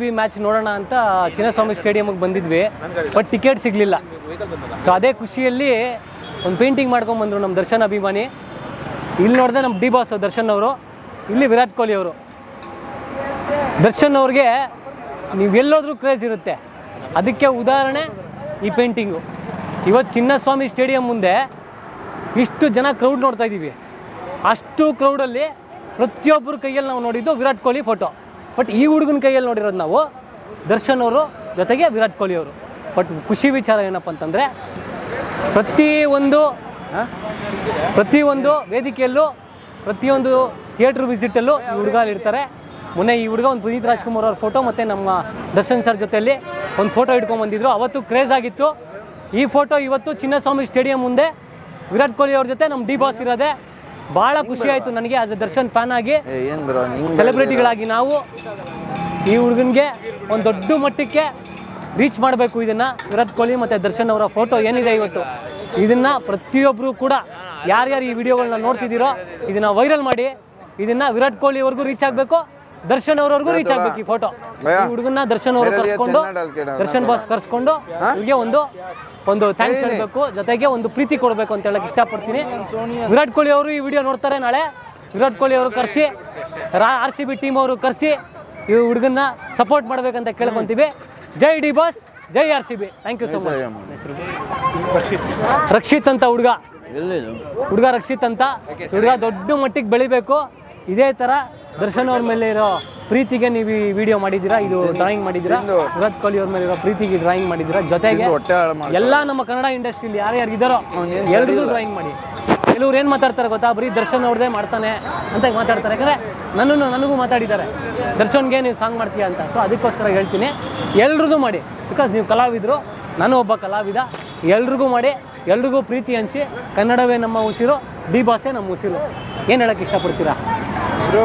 B match ನೋಡೋಣ ಅಂತ ಚಿನ್ನಸ್ವಾಮಿ ಸ್ಟೇಡಿಯಮ್ಗೆ ಬಂದಿದ್ವಿ. ಬಟ್ ಟಿಕೆಟ್ ಸಿಗಲಿಲ್ಲ. ಸೊ ಅದೇ ಖುಷಿಯಲ್ಲಿ ಒಂದು ಪೇಂಟಿಂಗ್ ಮಾಡ್ಕೊಂಬಂದರು ನಮ್ಮ ದರ್ಶನ್ ಅಭಿಮಾನಿ. ಇಲ್ಲಿ ನೋಡಿದೆ ನಮ್ಮ ಡಿ ಬಾಸ್ ದರ್ಶನ್ ಅವರು, ಇಲ್ಲಿ ವಿರಾಟ್ ಕೊಹ್ಲಿ ಅವರು. ದರ್ಶನ್ ಅವ್ರಿಗೆ ನೀವು ಎಲ್ಲೋದ್ರೂ ಕ್ರೇಜ್ ಇರುತ್ತೆ. ಅದಕ್ಕೆ ಉದಾಹರಣೆ ಈ ಪೇಂಟಿಂಗು ಇವತ್ತು ಚಿನ್ನಸ್ವಾಮಿ ಸ್ಟೇಡಿಯಂ ಮುಂದೆ ಇಷ್ಟು ಜನ ಕ್ರೌಡ್ ನೋಡ್ತಾ ಇದ್ದೀವಿ ಅಷ್ಟು ಕ್ರೌಡಲ್ಲಿ ಪ್ರತಿಯೊಬ್ಬರ ಕೈಯಲ್ಲಿ ನಾವು ನೋಡಿದ್ದು ವಿರಾಟ್ ಕೊಹ್ಲಿ ಫೋಟೋ ಬಟ್ ಈ ಹುಡುಗನ ಕೈಯಲ್ಲಿ ನೋಡಿರೋದು ನಾವು ದರ್ಶನ್ ಅವರು ಜೊತೆಗೆ ವಿರಾಟ್ ಕೊಹ್ಲಿ ಅವರು. ಬಟ್ ಖುಷಿ ವಿಚಾರ ಏನಪ್ಪ ಅಂತಂದರೆ ಪ್ರತಿ ಒಂದು ಪ್ರತಿಯೊಂದು ವೇದಿಕೆಯಲ್ಲೂ ಪ್ರತಿಯೊಂದು ಥಿಯೇಟ್ರ್ ವಿಸಿಟಲ್ಲೂ ಈ ಹುಡುಗ ಇರ್ತಾರೆ. ಮೊನ್ನೆ ಈ ಹುಡುಗ ಒಂದು ಪುನೀತ್ ರಾಜ್ಕುಮಾರ್ ಅವ್ರ ಫೋಟೋ ಮತ್ತು ನಮ್ಮ ದರ್ಶನ್ ಸರ್ ಜೊತೆಯಲ್ಲಿ ಒಂದು ಫೋಟೋ ಇಟ್ಕೊಂಡ್ಬಂದಿದ್ರು ಅವತ್ತು ಕ್ರೇಜ್ ಆಗಿತ್ತು. ಈ ಫೋಟೋ ಇವತ್ತು ಚಿನ್ನಸ್ವಾಮಿ ಸ್ಟೇಡಿಯಂ ಮುಂದೆ ವಿರಾಟ್ ಕೊಹ್ಲಿ ಅವ್ರ ಜೊತೆ ನಮ್ಮ ಡಿ ಬಾಸ್ ಇರೋದೆ. ಭಾಳ ಖುಷಿ ಆಯಿತು ನನಗೆ ಆಸ್ ಎ ದರ್ಶನ್ ಫ್ಯಾನ್ ಆಗಿ. ಸೆಲೆಬ್ರಿಟಿಗಳಾಗಿ ನಾವು ಈ ಹುಡುಗನಿಗೆ ಒಂದು ದೊಡ್ಡ ಮಟ್ಟಕ್ಕೆ ರೀಚ್ ಮಾಡಬೇಕು ಇದನ್ನು. ವಿರಾಟ್ ಕೊಹ್ಲಿ ಮತ್ತು ದರ್ಶನ್ ಅವರ ಫೋಟೋ ಏನಿದೆ ಇವತ್ತು. ಇದನ್ನು ಪ್ರತಿಯೊಬ್ಬರು ಕೂಡ ಯಾರ್ಯಾರು ಈ ವಿಡಿಯೋಗಳನ್ನ ನೋಡ್ತಿದ್ದೀರೋ ಇದನ್ನು ವೈರಲ್ ಮಾಡಿ ಇದನ್ನು ವಿರಾಟ್ ಕೊಹ್ಲಿವರೆಗೂ ಅವ್ರಿಗೂ ರೀಚ್ ಆಗಬೇಕು. ದರ್ಶನ್ ಅವ್ರವರೆಗೂ ರೀಚ್ ಆಗಬೇಕು ಈ ಫೋಟೋ ಈ ಹುಡುಗನ್ನ ದರ್ಶನ್ ಅವರು ಕರ್ಸ್ಕೊಂಡು ದರ್ಶನ್ ಬಾಸ್ ಕರ್ಸ್ಕೊಂಡು ಇವ್ರಿಗೆ ಒಂದು ಒಂದು ಥ್ಯಾಂಕ್ಸ್ ಹೇಳಬೇಕು. ಜೊತೆಗೆ ಒಂದು ಪ್ರೀತಿ ಕೊಡಬೇಕು ಅಂತ ಹೇಳಕ್ ಇಷ್ಟಪಡ್ತೀನಿ. ವಿರಾಟ್ ಕೊಹ್ಲಿ ಅವರು ಈ ವಿಡಿಯೋ ನೋಡ್ತಾರೆ ನಾಳೆ. ವಿರಾಟ್ ಕೊಹ್ಲಿ ಅವರು ಕರೆಸಿ ಆರ್ ಸಿ ಬಿ ಟೀಮ್ ಅವರು ಕರೆಸಿ ಈ ಹುಡುಗನ್ನ ಸಪೋರ್ಟ್ ಮಾಡ್ಬೇಕಂತ ಕೇಳ್ಕೊಂತೀವಿ. ಜೈ D boss Jai R C B thank you so much Rakshit ಅಂತ ಹುಡುಗ. ಹುಡುಗ ರಕ್ಷಿತ್ ಅಂತ. ಹುಡುಗ ದೊಡ್ಡ ಮಟ್ಟಿಗೆ ಬೆಳಿಬೇಕು. ಇದೇ ಥರ ದರ್ಶನ್ ಅವ್ರ ಮೇಲೆ ಇರೋ ಪ್ರೀತಿಗೆ ನೀವು ಈ ವಿಡಿಯೋ ಮಾಡಿದ್ದೀರಾ? ಇದು ಡ್ರಾಯಿಂಗ್ ಮಾಡಿದ್ದೀರಾ? ವಿರಾಟ್ ಕೊಹ್ಲಿ ಅವ್ರ ಮೇಲೆ ಇರೋ ಪ್ರೀತಿಗೆ ಡ್ರಾಯಿಂಗ್ ಮಾಡಿದ್ದೀರಾ? ಜೊತೆಗೆ ಎಲ್ಲ ನಮ್ಮ ಕನ್ನಡ ಇಂಡಸ್ಟ್ರಿಲಿ ಯಾರ್ಯಾರು ಇದ್ದಾರೋ ಎಲ್ರಿಗೂ ಡ್ರಾಯಿಂಗ್ ಮಾಡಿ. ಕೆಲವ್ರು ಏನು ಮಾತಾಡ್ತಾರೆ ಗೊತ್ತಾ? ಬರೀ ದರ್ಶನ್ ಅವ್ರದೇ ಮಾಡ್ತಾನೆ ಅಂತ ಮಾತಾಡ್ತಾರೆ. ಯಾಕಂದರೆ ನನ್ನನ್ನು ನನಗೂ ಮಾತಾಡಿದ್ದಾರೆ. ದರ್ಶನ್ಗೆ ನೀವು ಸಾಂಗ್ ಮಾಡ್ತೀಯ ಅಂತ. ಸೊ ಅದಕ್ಕೋಸ್ಕರ ಹೇಳ್ತೀನಿ. ಎಲ್ರಿಗೂ ಮಾಡಿ. ಬಿಕಾಸ್ ನೀವು ಕಲಾವಿದರು ನಾನು ಒಬ್ಬ ಕಲಾವಿದ. ಎಲ್ರಿಗೂ ಮಾಡಿ ಎಲ್ರಿಗೂ ಪ್ರೀತಿ ಹಂಚಿ ಕನ್ನಡವೇ ನಮ್ಮ ಉಸಿರು ಡಿ ಭಾಷೆ ನಮ್ಮ ಉಸಿರು. ಏನು ಹೇಳೋಕ್ಕೆ ಇಷ್ಟಪಡ್ತೀರಾ? ಬ್ರೋ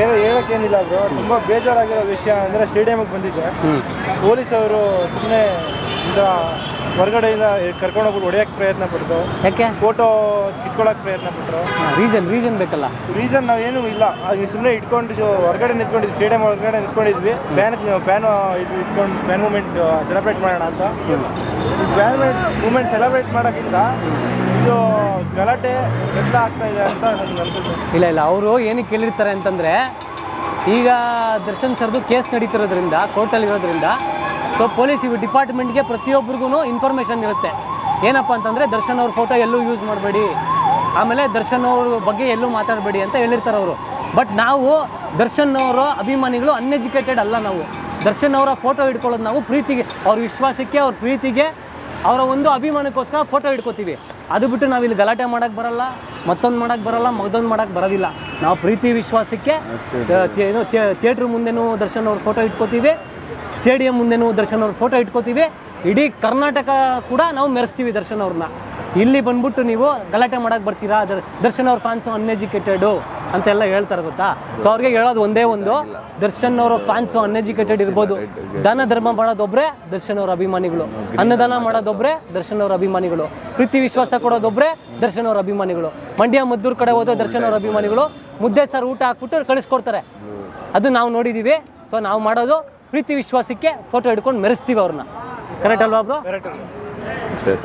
ಏನು ಹೇಳೋಕ್ಕೇನಿಲ್ಲ ಬ್ರೋ. ತುಂಬ ಬೇಜಾರಾಗಿರೋ ವಿಷಯ ಅಂದರೆ ಸ್ಟೇಡಿಯಮ್ಗೆ ಬಂದಿದ್ದೆ. ಪೊಲೀಸ್ ಅವರು ಸುಮ್ಮನೆ ಇಂಥ ಹೊರಗಡೆಯಿಂದ ಕರ್ಕೊಂಡು ಹೋಗ್ಬಿಟ್ಟು ಹೊಡೆಯೋಕ್ಕೆ ಪ್ರಯತ್ನ ಪಟ್ಟರು ಯಾಕೆ? ಫೋಟೋ ಕಿತ್ಕೊಳ್ಳೋಕೆ ಪ್ರಯತ್ನ ಪಟ್ಟರು ರೀಸನ್ ರೀಸನ್ ಬೇಕಲ್ಲ? ರೀಸನ್ ನಾವೇನು ಇಲ್ಲ. ಸುಮ್ಮನೆ ಇಟ್ಕೊಂಡು ಹೊರಗಡೆ ನಿಂತ್ಕೊಂಡಿದ್ವಿ ಸ್ಟೇಡಿಯಂ ಹೊರಗಡೆ ನಿಂತ್ಕೊಂಡಿದ್ವಿ. ಫ್ಯಾನ್ ಫ್ಯಾನ್ ಇದು ಇಟ್ಕೊಂಡು ಫ್ಯಾನ್ ಮೂಮೆಂಟ್ ಸೆಲೆಬ್ರೇಟ್ ಮಾಡೋಣ ಅಂತ. ಫ್ಯಾನ್ ಮೂಮೆಂಟ್ ಸೆಲೆಬ್ರೇಟ್ ಮಾಡೋಕ್ಕಿಂತ ಇದು ಗಲಾಟೆ ಎಲ್ಲ ಆಗ್ತಾ ಇದೆ ಅಂತ ನನಗೆ ಅನಿಸುತ್ತೆ. ಇಲ್ಲ ಇಲ್ಲ ಅವರು ಏನಕ್ಕೆ ಕೇಳಿರ್ತಾರೆ ಅಂತಂದರೆ ಈಗ ದರ್ಶನ್ ಸರ್ದು ಕೇಸ್ ನಡೀತಿರೋದ್ರಿಂದ ಕೋರ್ಟಲ್ಲಿ ಇರೋದ್ರಿಂದ ಸೊ ಪೊಲೀಸ್ ಡಿಪಾರ್ಟ್ಮೆಂಟ್ಗೆ ಪ್ರತಿಯೊಬ್ಬರಿಗೂ ಇನ್ಫಾರ್ಮೇಷನ್ ಇರುತ್ತೆ. ಏನಪ್ಪ ಅಂತಂದರೆ ದರ್ಶನ್ ಅವ್ರ ಫೋಟೋ ಎಲ್ಲೂ ಯೂಸ್ ಮಾಡಬೇಡಿ. ಆಮೇಲೆ ದರ್ಶನ್ ಅವ್ರ ಬಗ್ಗೆ ಎಲ್ಲೂ ಮಾತಾಡಬೇಡಿ ಅಂತ ಹೇಳಿರ್ತಾರೆ ಅವರು. ಬಟ್ ನಾವು ದರ್ಶನ್ ಅವರ ಅಭಿಮಾನಿಗಳು ಅನ್ಎಜುಕೇಟೆಡ್ ಅಲ್ಲ ನಾವು. ದರ್ಶನ್ ಅವರ ಫೋಟೋ ಹಿಡ್ಕೊಳ್ಳೋದು ನಾವು ಪ್ರೀತಿಗೆ, ಅವ್ರ ವಿಶ್ವಾಸಕ್ಕೆ, ಅವ್ರ ಪ್ರೀತಿಗೆ, ಅವರ ಒಂದು ಅಭಿಮಾನಕ್ಕೋಸ್ಕರ ಫೋಟೋ ಇಟ್ಕೋತೀವಿ ಅದು ಬಿಟ್ಟು ನಾವು ಇಲ್ಲಿ ಗಲಾಟೆ ಮಾಡೋಕ್ಕೆ ಬರಲ್ಲ ಮತ್ತೊಂದು ಮಾಡೋಕ್ಕೆ ಬರಲ್ಲ ಮಗದೊಂದು ಮಾಡೋಕ್ಕೆ ಬರೋದಿಲ್ಲ. ನಾವು ಪ್ರೀತಿ ವಿಶ್ವಾಸಕ್ಕೆ ಏನು ಥಿಯೇಟ್ರ್ ಮುಂದೆನೂ ದರ್ಶನ್ ಅವ್ರ ಫೋಟೋ ಇಟ್ಕೋತೀವಿ ಸ್ಟೇಡಿಯಂ ಮುಂದೆನೂ ದರ್ಶನ್ ಅವ್ರ ಫೋಟೋ ಇಟ್ಕೋತೀವಿ. ಇಡೀ ಕರ್ನಾಟಕ ಕೂಡ ನಾವು ಮೆರೆಸ್ತೀವಿ ದರ್ಶನ್ ಅವ್ರನ್ನ. ಇಲ್ಲಿ ಬಂದ್ಬಿಟ್ಟು ನೀವು ಗಲಾಟೆ ಮಾಡೋಕ್ಕೆ ಬರ್ತೀರಾ? ದರ್ ದರ್ಶನ್ ಅವ್ರ ಫ್ಯಾನ್ಸು ಅನ್ಎಜುಕೇಟೆಡು. ಅಂತೆಲ್ಲ ಹೇಳ್ತಾರೆ ಗೊತ್ತಾ? ಸೊ ಅವ್ರಿಗೆ ಹೇಳೋದು ಒಂದೇ ಒಂದು. ದರ್ಶನ್ ಅವರ ಫ್ಯಾನ್ಸ್ ಅನ್ಎಜುಕೇಟೆಡ್ ಇರ್ಬೋದು. ದಾನ ಧರ್ಮ ಮಾಡೋದೊಬ್ಬರೆ ದರ್ಶನ್ ಅವರ ಅಭಿಮಾನಿಗಳು. ಅನ್ನದಾನ ಮಾಡೋದೊಬ್ಬರೆ ದರ್ಶನ್ ಅವರ ಅಭಿಮಾನಿಗಳು. ಪ್ರೀತಿ ವಿಶ್ವಾಸ ಕೊಡೋದೊಬ್ಬರೆ ದರ್ಶನ್ ಅವರ ಅಭಿಮಾನಿಗಳು. ಮಂಡ್ಯ ಮದ್ದೂರು ಕಡೆ ಹೋದ ದರ್ಶನ್ ಅವರ ಅಭಿಮಾನಿಗಳು. ಮುದ್ದೆ ಸರ್ ಊಟ ಹಾಕ್ಬಿಟ್ಟು ಕಳಿಸ್ಕೊಡ್ತಾರೆ. ಅದು ನಾವು ನೋಡಿದ್ದೀವಿ ಸೊ ನಾವು ಮಾಡೋದು ಪ್ರೀತಿ ವಿಶ್ವಾಸಕ್ಕೆ ಫೋಟೋ ಹಿಡ್ಕೊಂಡು ಮೆರೆಸ್ತೀವಿ ಅವ್ರನ್ನ. ಕರೆಕ್ಟ್ ಅಲ್ವಾ ಬ್ರೋ ಕರೆಕ್ಟ್ ಅಷ್ಟೇ ಸರ್.